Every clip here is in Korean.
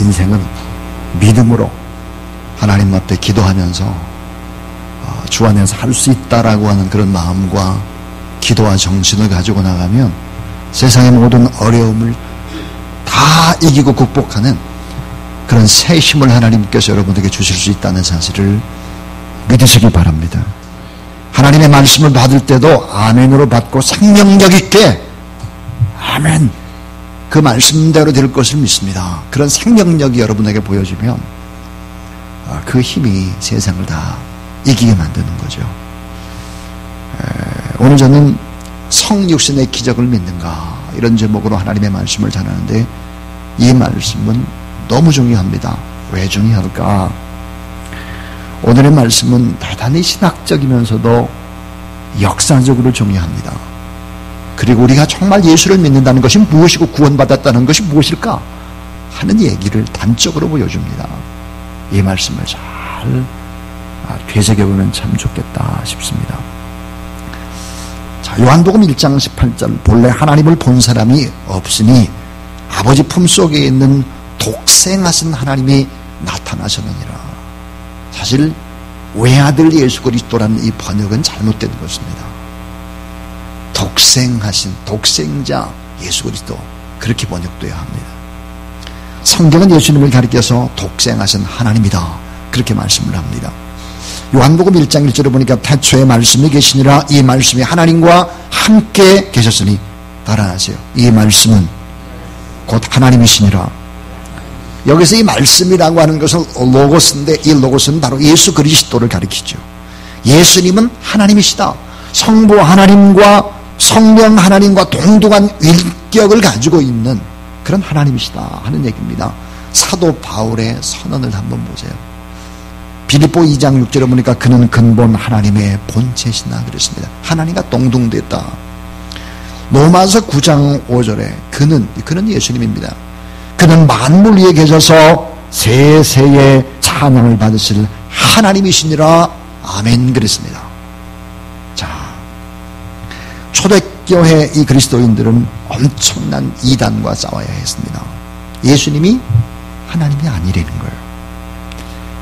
인생은 믿음으로 하나님 앞에 기도하면서 어, 주 안에서 할 수 있다라고 하는 그런 마음과 기도와 정신을 가지고 나가면 세상의 모든 어려움을 다 이기고 극복하는 그런 새 힘을 하나님께서 여러분에게 주실 수 있다는 사실을 믿으시기 바랍니다. 하나님의 말씀을 받을 때도 아멘으로 받고 생명력 있게 아멘 그 말씀대로 될 것을 믿습니다. 그런 생명력이 여러분에게 보여지면 아, 그 힘이 세상을 다 이기게 만드는 거죠. 오늘 저는 성육신의 기적을 믿는가 이런 제목으로 하나님의 말씀을 전하는데 이 말씀은 너무 중요합니다. 왜 중요할까? 오늘의 말씀은 대단히 신학적이면서도 역사적으로 중요합니다. 그리고 우리가 정말 예수를 믿는다는 것이 무엇이고 구원받았다는 것이 무엇일까 하는 얘기를 단적으로 보여줍니다. 이 말씀을 잘 아, 되새겨보면 참 좋겠다 싶습니다. 자, 요한복음 1장 18절 본래 하나님을 본 사람이 없으니 아버지 품속에 있는 독생하신 하나님이 나타나셨느니라. 사실 외아들 예수 그리스도라는 이 번역은 잘못된 것입니다. 독생하신 독생자 예수 그리스도 그렇게 번역돼야 합니다. 성경은 예수님을 가리켜서 독생하신 하나님이다. 그렇게 말씀을 합니다. 요한복음 1장 1절에 보니까 태초에 말씀이 계시니라 이 말씀이 하나님과 함께 계셨으니 따라하세요. 이 말씀은 곧 하나님이시니라. 여기서 이 말씀이라고 하는 것은 로고스인데 이 로고스는 바로 예수 그리스도를 가리키죠. 예수님은 하나님이시다. 성부 하나님과 성령 하나님과 동등한 인격을 가지고 있는 그런 하나님이시다 하는 얘기입니다. 사도 바울의 선언을 한번 보세요. 빌립보 2장 6절에 보니까 그는 근본 하나님의 본체시나 그랬습니다. 하나님과 동등됐다. 로마서 9장 5절에 그는 그는 예수님입니다. 그는 만물 위에 계셔서 세세의 찬양을 받으실 하나님이시니라 아멘 그랬습니다. 자 초대교회 이 그리스도인들은 엄청난 이단과 싸워야 했습니다. 예수님이 하나님이 아니라는 거예요.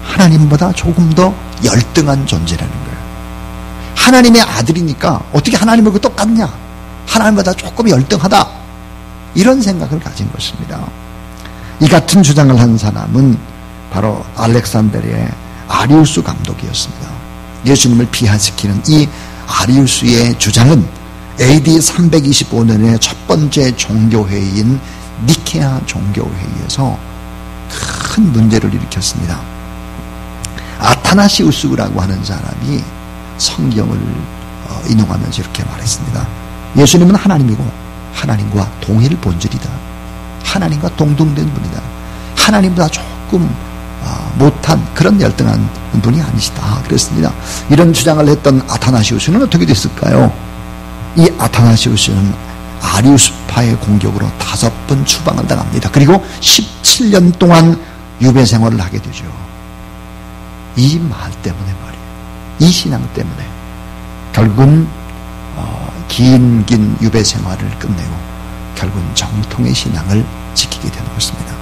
하나님보다 조금 더 열등한 존재라는 거예요. 하나님의 아들이니까 어떻게 하나님하고 똑같냐? 하나님보다 조금 열등하다. 이런 생각을 가진 것입니다. 이 같은 주장을 한 사람은 바로 알렉산드리의 아리우스 감독이었습니다. 예수님을 비하시키는 이 아리우스의 주장은 AD 325년의 첫 번째 종교회의인 니케아 종교회의에서 큰 문제를 일으켰습니다. 아타나시우스라고 하는 사람이 성경을 어, 인용하면서 이렇게 말했습니다. 예수님은 하나님이고 하나님과 동일 본질이다. 하나님과 동등된 분이다. 하나님보다 조금 어, 못한 그런 열등한 분이 아니시다. 그랬습니다. 이런 주장을 했던 아타나시우스는 어떻게 됐을까요? 이 아타나시우스는 아리우스파의 공격으로 다섯 번 추방을 당합니다. 그리고 17년 동안 유배 생활을 하게 되죠. 이 말 때문에 말이에요. 이 신앙 때문에 결국은 어, 긴긴 유배 생활을 끝내고 결국은 정통의 신앙을 지키게 되는 것입니다.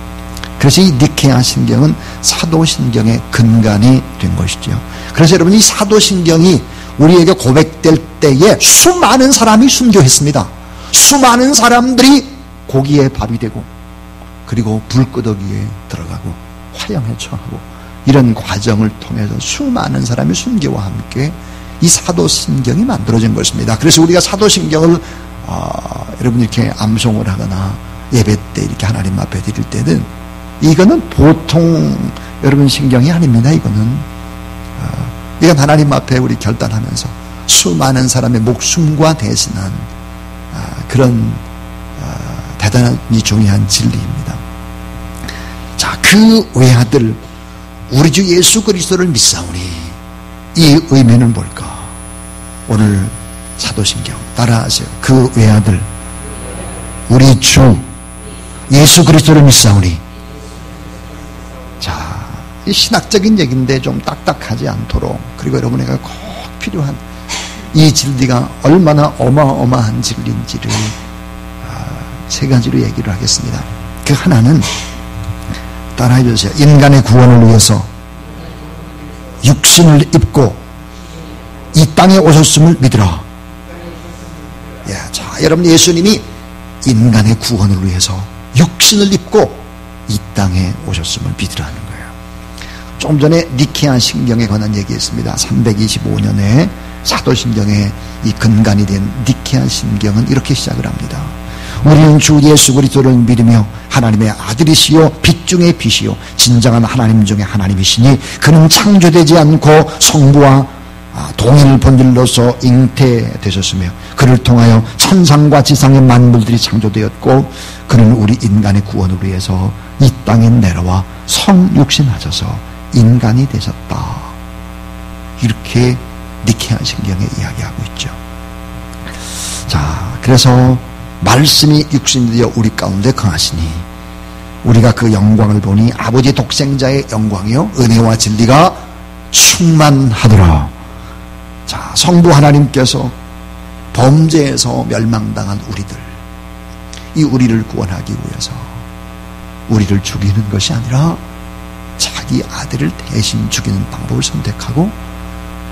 그래서 이 니케아 신경은 사도신경의 근간이 된 것이죠. 그래서 여러분 이 사도신경이 우리에게 고백될 때에 수많은 사람이 순교했습니다. 수많은 사람들이 고기에 밥이 되고 그리고 불끄덕이에 들어가고 화형에 처하고 이런 과정을 통해서 수많은 사람이 순교와 함께 이 사도신경이 만들어진 것입니다. 그래서 우리가 사도신경을 어, 여러분 이렇게 암송을 하거나 예배 때 이렇게 하나님 앞에 드릴 때는 이거는 보통 여러분 신경이 아닙니다. 이거는 어, 이건 하나님 앞에 우리 결단하면서 수많은 사람의 목숨과 대신한 어, 그런 어, 대단히 중요한 진리입니다. 자, 그 외아들 우리 주 예수 그리스도를 믿사오니 이 의미는 뭘까? 오늘 사도신경 따라하세요. 그 외아들 우리 주 예수 그리스도를 믿사오니 신학적인 얘기인데 좀 딱딱하지 않도록 그리고 여러분에게 꼭 필요한 이 진리가 얼마나 어마어마한 진리인지를 아, 세 가지로 얘기를 하겠습니다. 그 하나는 따라해 주세요. 인간의 구원을 위해서 육신을 입고 이 땅에 오셨음을 믿으라. 예, 자, 여러분 예수님이 인간의 구원을 위해서 육신을 입고 이 땅에 오셨음을 믿으라는 좀 전에 니케아 신경에 관한 얘기했습니다. 325년에 사도신경의 이 근간이 된 니케아 신경은 이렇게 시작을 합니다. 우리는 주 예수 그리스도를 믿으며 하나님의 아들이시요 빛 중의 빛이요 진정한 하나님 중의 하나님이시니 그는 창조되지 않고 성부와 아, 동일 본질로서 잉태되셨으며 그를 통하여 천상과 지상의 만물들이 창조되었고 그는 우리 인간의 구원을 위해서 이 땅에 내려와 성육신하셔서 인간이 되셨다. 이렇게 니케아 신경에 이야기하고 있죠. 자, 그래서 말씀이 육신이 되어 우리 가운데 거하시니 우리가 그 영광을 보니 아버지 독생자의 영광이요 은혜와 진리가 충만하더라. 자, 성부 하나님께서 범죄에서 멸망당한 우리들, 이 우리를 구원하기 위해서 우리를 죽이는 것이 아니라 자기 아들을 대신 죽이는 방법을 선택하고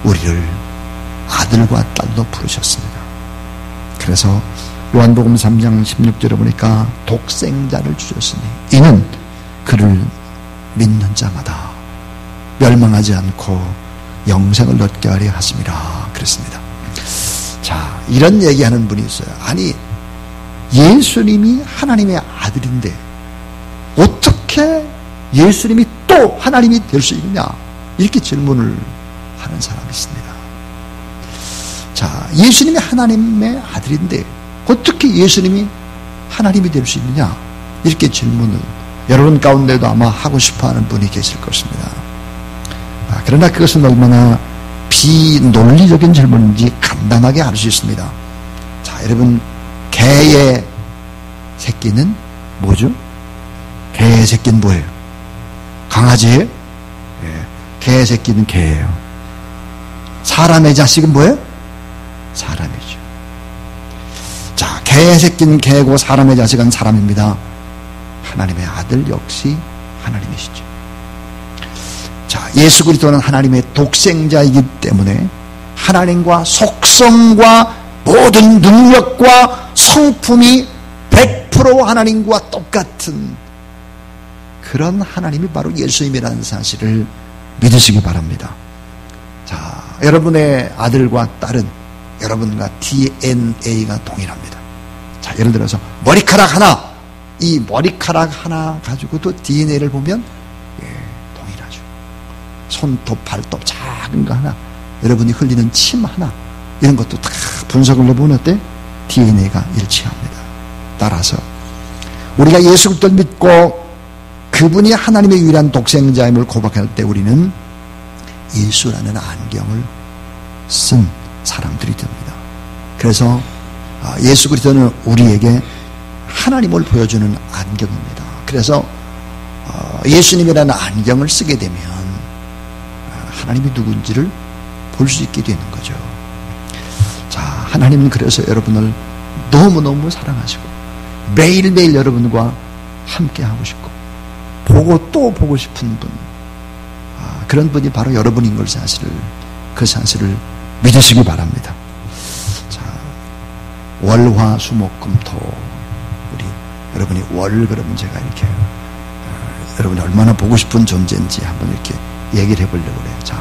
우리를 아들과 딸로 부르셨습니다. 그래서 요한복음 3장 16절에 보니까 독생자를 주셨으니 이는 그를 믿는 자마다 멸망하지 않고 영생을 얻게 하려 하심이라 그랬습니다. 자, 이런 얘기하는 분이 있어요. 아니, 예수님이 하나님의 아들인데 어떻게 예수님이 또 하나님이 될 수 있느냐? 이렇게 질문을 하는 사람이 있습니다. 자, 예수님이 하나님의 아들인데 어떻게 예수님이 하나님이 될 수 있느냐? 이렇게 질문을 여러분 가운데도 아마 하고 싶어 하는 분이 계실 것입니다. 아, 그러나 그것은 얼마나 비논리적인 질문인지 간단하게 알 수 있습니다. 자, 여러분, 개의 새끼는 뭐죠? 개의 새끼는 뭐예요? 강아지? 예. 개의 새끼는 개예요. 사람의 자식은 뭐예요? 사람이죠. 자, 개의 새끼는 개고 사람의 자식은 사람입니다. 하나님의 아들 역시 하나님이시죠. 자, 예수 그리스도는 하나님의 독생자이기 때문에 하나님과 속성과 모든 능력과 성품이 100% 하나님과 똑같은 그런 하나님이 바로 예수님이라는 사실을 믿으시기 바랍니다. 자, 여러분의 아들과 딸은 여러분과 DNA가 동일합니다. 자, 예를 들어서 머리카락 하나, 이 머리카락 하나 가지고도 DNA를 보면 예, 동일하죠. 손톱, 발톱 작은 거 하나, 여러분이 흘리는 침 하나, 이런 것도 다 분석을 해보면 어때? DNA가 일치합니다. 따라서 우리가 예수 그리스도를 믿고 그분이 하나님의 유일한 독생자임을 고백할 때 우리는 예수라는 안경을 쓴 사람들이 됩니다. 그래서 아, 예수 그리스도는 우리에게 하나님을 보여주는 안경입니다. 그래서 어, 예수님이라는 안경을 쓰게 되면 아, 하나님이 누군지를 볼 수 있게 되는 거죠. 자, 하나님은 그래서 여러분을 너무너무 사랑하시고 매일매일 여러분과 함께 하고 싶고 보고 또 보고 싶은 분 아, 그런 분이 바로 여러분인 걸 사실을 그 사실을 믿으시기 바랍니다. 자, 월화 수목금토 우리 여러분이 월 그러면 제가 이렇게 어, 여러분이 얼마나 보고 싶은 존재인지 한번 이렇게 얘기를 해보려고 그래요. 자,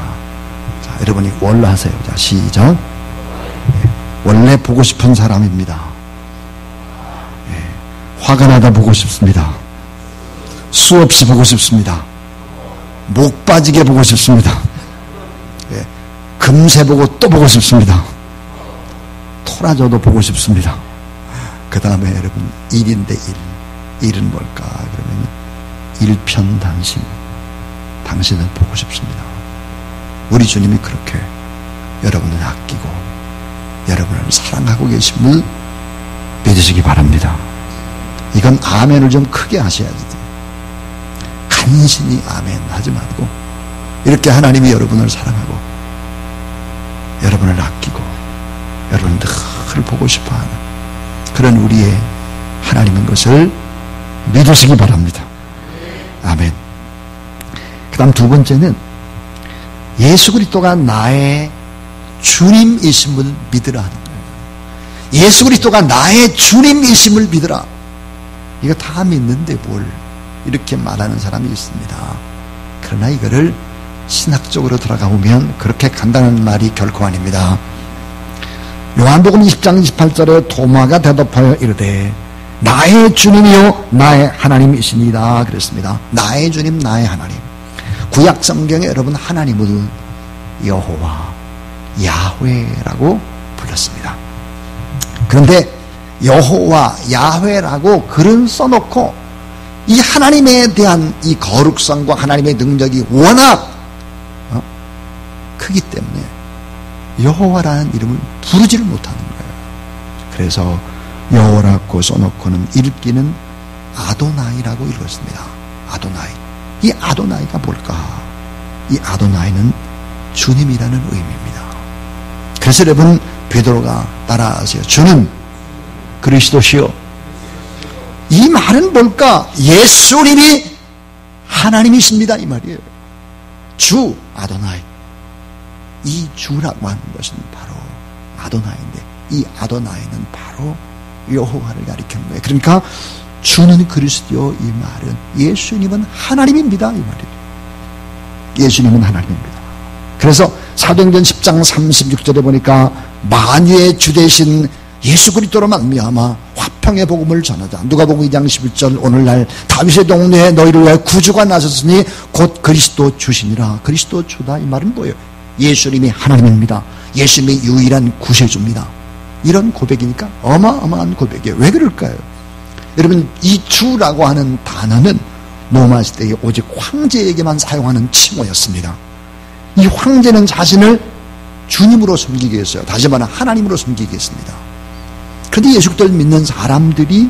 자 여러분이 월 하세요. 자, 시작. 예, 원래 보고 싶은 사람입니다. 예, 화가 나다 보고 싶습니다. 수없이 보고 싶습니다. 목 빠지게 보고 싶습니다. 예, 금세 보고 또 보고 싶습니다. 토라져도 보고 싶습니다. 그 다음에 여러분 일인데 일. 일은 뭘까? 그러면 일편단심. 당신을 보고 싶습니다. 우리 주님이 그렇게 여러분을 아끼고 여러분을 사랑하고 계심을 믿으시기 바랍니다. 이건 아멘을 좀 크게 하셔야지. 간신히 아멘 하지 말고 이렇게 하나님이 여러분을 사랑하고 여러분을 아끼고 여러분 늘 보고 싶어하는 그런 우리의 하나님인 것을 믿으시기 바랍니다. 아멘. 그 다음 두 번째는 예수 그리스도가 나의 주님이심을 믿으라 하는 거예요. 예수 그리스도가 나의 주님이심을 믿으라. 이거 다 믿는데 뭘 이렇게 말하는 사람이 있습니다. 그러나 이거를 신학적으로 들어가 보면 그렇게 간단한 말이 결코 아닙니다. 요한복음 20장 28절에 도마가 대답하여 이르되 나의 주님이요 나의 하나님이시니다 그랬습니다. 나의 주님 나의 하나님. 구약 성경에 여러분 하나님을 여호와 야훼라고 불렀습니다. 그런데 여호와 야훼라고 글은 써놓고 이 하나님에 대한 이 거룩성과 하나님의 능력이 워낙 어? 크기 때문에 여호와라는 이름을 부르지를 못하는 거예요. 그래서 여호라고 써놓고는 읽기는 아도나이라고 읽었습니다. 아도나이. 이 아도나이가 뭘까? 이 아도나이는 주님이라는 의미입니다. 그래서 여러분 베드로가 따라하세요. 주는 그리스도시요. 이 말은 뭘까? 예수님이 하나님이십니다. 이 말이에요. 주 아도나이. 이 주라고 하는 것은 바로 아도나이인데 이 아도나이는 바로 여호와를 가리키는 거예요. 그러니까 주는 그리스도 이 말은 예수님은 하나님입니다. 이 말이에요. 예수님은 하나님입니다. 그래서 사도행전 10장 36절에 보니까 만유의 주 대신 예수 그리스도로 말미암아 화평의 복음을 전하자. 누가복음 2장 11절 오늘날 다윗의 동네에 너희를 위해 구주가 나섰으니 곧 그리스도 주시니라. 그리스도 주다 이 말은 뭐예요? 예수님이 하나님입니다. 예수님이 유일한 구세주입니다. 이런 고백이니까 어마어마한 고백이에요. 왜 그럴까요? 여러분 이 주라고 하는 단어는 로마 시대에 오직 황제에게만 사용하는 칭호였습니다. 이 황제는 자신을 주님으로 섬기게 했어요. 다시 말하면 하나님으로 섬기게 했습니다. 그런데 예수 그리스도를 믿는 사람들이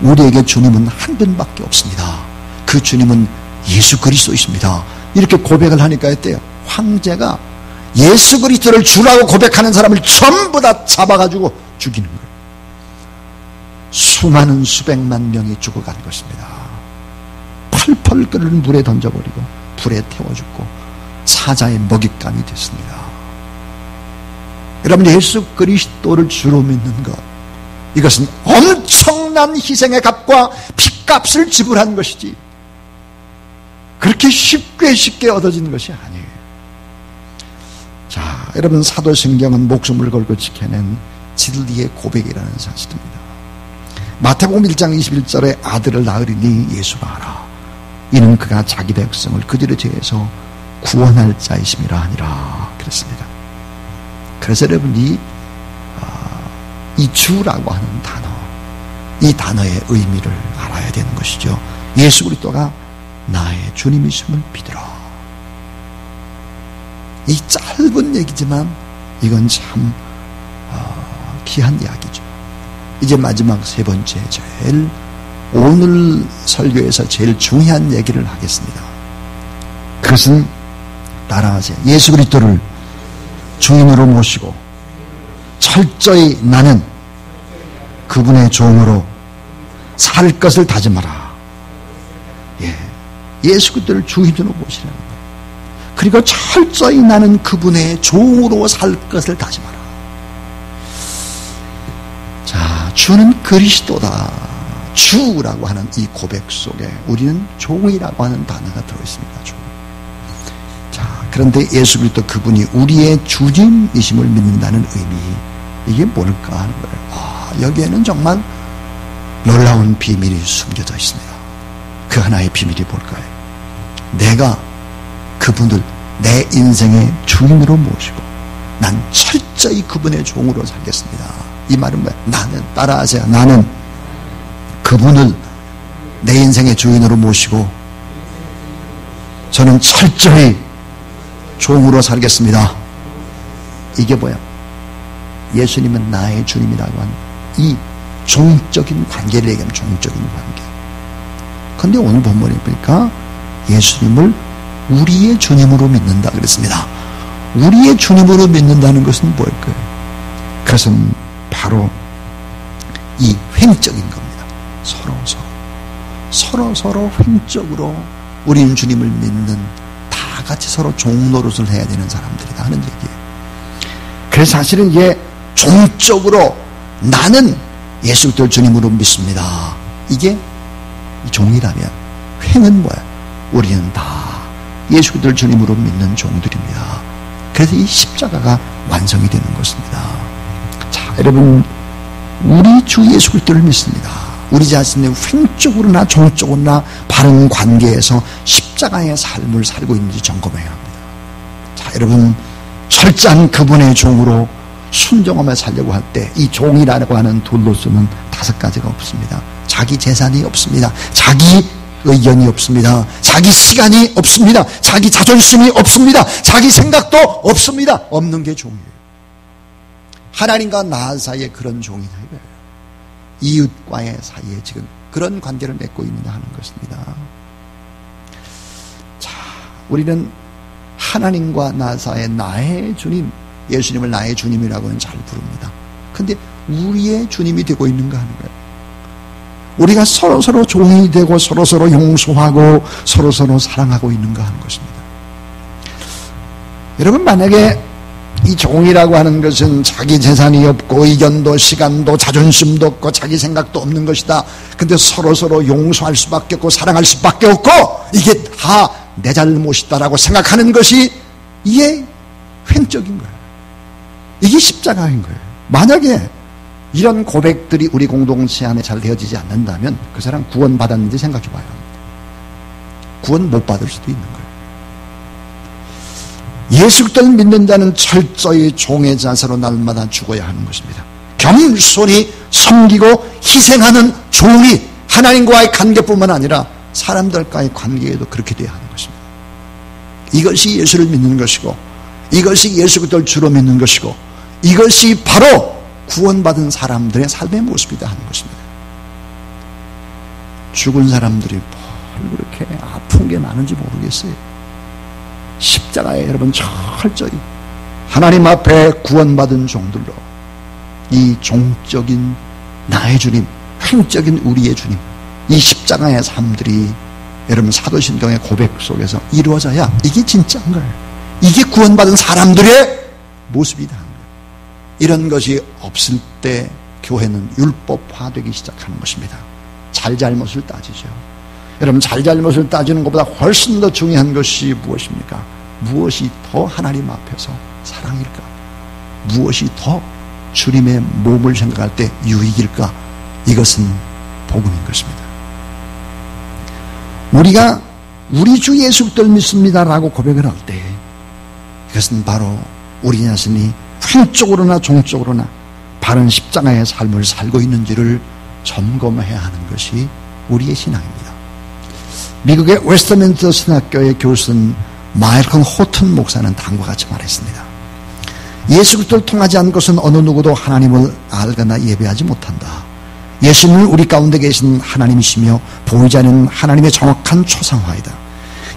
우리에게 주님은 한 분밖에 없습니다. 그 주님은 예수 그리스도이십니다. 이렇게 고백을 하니까 했대요. 황제가 예수 그리스도를 주라고 고백하는 사람을 전부 다 잡아가지고 죽이는 거예요. 수많은 수백만 명이 죽어간 것입니다. 펄펄 끓는 물에 던져버리고 불에 태워 죽고 사자의 먹잇감이 됐습니다. 여러분 예수 그리스도를 주로 믿는 것 이것은 엄청난 희생의 값과 핏값을 지불한 것이지 그렇게 쉽게 쉽게 얻어지는 것이 아니에요. 자, 여러분 사도신경은 목숨을 걸고 지켜낸 진리의 고백이라는 사실입니다. 마태복음 1장 21절에 아들을 낳으리니 예수가 알아. 이는 그가 자기 백성을 그들의 죄에서 구원할 자이심이라 하니라 그랬습니다. 그래서 여러분 이, 어, 이 주라고 하는 단어 이 단어의 의미를 알아야 되는 것이죠. 예수 그리스도가 나의 주님이심을 믿으라. 이 짧은 얘기지만 이건 참 어, 귀한 이야기죠. 이제 마지막 세 번째 제일 오늘 설교에서 제일 중요한 얘기를 하겠습니다. 그것은 따라하세요. 예수 그리스도를 주인으로 모시고 철저히 나는 그분의 종으로 살 것을 다짐하라. 예. 예수 그리스도를 주인으로 모시라는 거예요. 그리고 철저히 나는 그분의 종으로 살 것을 다짐하라. 자, 주는 그리스도다. 주라고 하는 이 고백 속에 우리는 종이라고 하는 단어가 들어있습니다. 종. 그런데 예수 그리스도 그분이 우리의 주님이심을 믿는다는 의미 이게 뭘까 하는 거예요. 아, 여기에는 정말 놀라운 비밀이 숨겨져 있습니다. 그 하나의 비밀이 뭘까요? 내가 그분을 내 인생의 주인으로 모시고 난 철저히 그분의 종으로 살겠습니다. 이 말은 뭐야? 나는 따라하세요. 나는 그분을 내 인생의 주인으로 모시고 저는 철저히 종으로 살겠습니다. 이게 뭐야? 예수님은 나의 주님이라고 하는 이 종적인 관계를 얘기하면 종적인 관계. 근데 오늘 본문에 보니까 예수님을 우리의 주님으로 믿는다 그랬습니다. 우리의 주님으로 믿는다는 것은 뭘까요? 그것은 바로 이 횡적인 겁니다. 서로 서로. 서로 서로 횡적으로 우리는 주님을 믿는 같이 서로 종노릇을 해야 되는 사람들이다 하는 얘기예요. 그래서 사실은 이게 종적으로 나는 예수 그리스도 주님으로 믿습니다. 이게 종이라면 횡은 뭐야? 우리는 다 예수 그리스도 주님으로 믿는 종들입니다. 그래서 이 십자가가 완성이 되는 것입니다. 자, 여러분 우리 주 예수 그리스도를 믿습니다. 우리 자신의 횡적으로나 종적으로나 바른 관계에서 십자가의 삶을 살고 있는지 점검해야 합니다. 자, 여러분, 철저한 그분의 종으로 순종하며 살려고 할 때 이 종이라고 하는 둘로서는 다섯 가지가 없습니다. 자기 재산이 없습니다. 자기 의견이 없습니다. 자기 시간이 없습니다. 자기 자존심이 없습니다. 자기 생각도 없습니다. 없는 게 종이에요. 하나님과 나 사이에 그런 종이냐 이거예요. 이웃과의 사이에 지금 그런 관계를 맺고 있느냐 하는 것입니다. 자, 우리는 하나님과 나 사이에 나의 주님, 예수님을 나의 주님이라고는 잘 부릅니다. 근데 우리의 주님이 되고 있는가 하는 거예요. 우리가 서로서로 종이 되고 서로서로 용서하고 서로서로 사랑하고 있는가 하는 것입니다. 여러분 만약에 이 종이라고 하는 것은 자기 재산이 없고 의견도 시간도 자존심도 없고 자기 생각도 없는 것이다. 근데 서로 서로 용서할 수밖에 없고 사랑할 수밖에 없고 이게 다 내 잘못이다라고 생각하는 것이 이게 횡적인 거예요. 이게 십자가인 거예요. 만약에 이런 고백들이 우리 공동체 안에 잘 되어지지 않는다면 그 사람 구원 받았는지 생각해 봐야 합니다. 구원 못 받을 수도 있는 거예요. 예수 그리스도를 믿는 자는 철저히 종의 자세로 날마다 죽어야 하는 것입니다. 겸손히 섬기고 희생하는 종이 하나님과의 관계뿐만 아니라 사람들과의 관계에도 그렇게 돼야 것입니다. 이것이 예수를 믿는 것이고 이것이 예수 그리스도를 주로 믿는 것이고 이것이 바로 구원받은 사람들의 삶의 모습이다 하는 것입니다. 죽은 사람들이 뭘 그렇게 아픈 게 많은지 모르겠어요. 십자가에 여러분 철저히 하나님 앞에 구원받은 종들로 이 종적인 나의 주님, 횡적인 우리의 주님, 이 십자가의 삶들이 여러분 사도신경의 고백 속에서 이루어져야 이게 진짜인 거예요. 이게 구원받은 사람들의 모습이다. 이런 것이 없을 때 교회는 율법화되기 시작하는 것입니다. 잘잘못을 따지죠. 여러분 잘잘못을 따지는 것보다 훨씬 더 중요한 것이 무엇입니까? 무엇이 더 하나님 앞에서 사랑일까? 무엇이 더 주님의 몸을 생각할 때 유익일까? 이것은 복음인 것입니다. 우리가 우리 주 예수 그리스도를 믿습니다라고 고백을 할때 이것은 바로 우리 자신이 횡쪽으로나 종쪽으로나 바른 십자가의 삶을 살고 있는지를 점검해야 하는 것이 우리의 신앙입니다. 미국의 웨스터민스터 신학교의 교수는 마이클 호튼 목사는 다음과 같이 말했습니다. 예수 그리스도를 통하지 않은 것은 어느 누구도 하나님을 알거나 예배하지 못한다. 예수는 우리 가운데 계신 하나님이시며 보이지 않는 하나님의 정확한 초상화이다.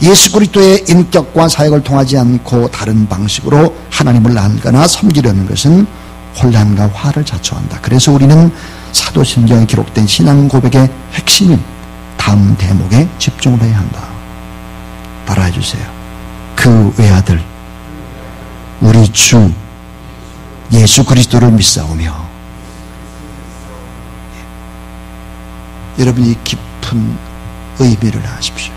예수 그리스도의 인격과 사역을 통하지 않고 다른 방식으로 하나님을 알거나 섬기려는 것은 혼란과 화를 자초한다. 그래서 우리는 사도신경에 기록된 신앙 고백의 핵심인 다음 대목에 집중을 해야 한다. 따라해 주세요. 그 외아들 우리 주 예수 그리스도를 믿사오며 여러분이 깊은 의미를 하십시오.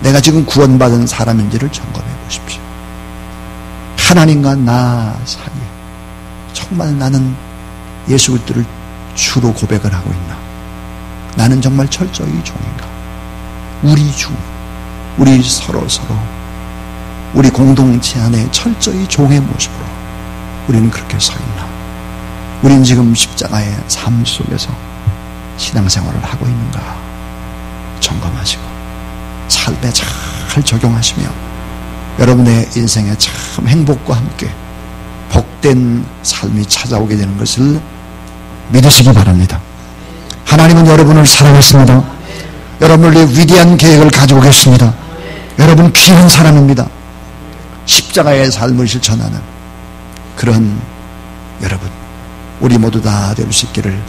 내가 지금 구원받은 사람인지를 점검해 보십시오. 하나님과 나 사이에 정말 나는 예수 그리스도를 주로 고백을 하고 있나? 나는 정말 철저히 종인가? 우리 주, 우리 서로 서로 우리 공동체 안에 철저히 종의 모습으로 우리는 그렇게 서 있나? 우리는 지금 십자가의 삶 속에서 신앙생활을 하고 있는가? 점검하시고 삶에 잘 적용하시며 여러분의 인생에 참 행복과 함께 복된 삶이 찾아오게 되는 것을 믿으시기 바랍니다. 하나님은 여러분을 사랑했습니다. 여러분을 위해 위대한 계획을 가지고 계십니다. 여러분 귀한 사람입니다. 십자가의 삶을 실천하는 그런 여러분 우리 모두 다 될 수 있기를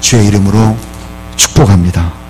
주의 이름으로 축복합니다.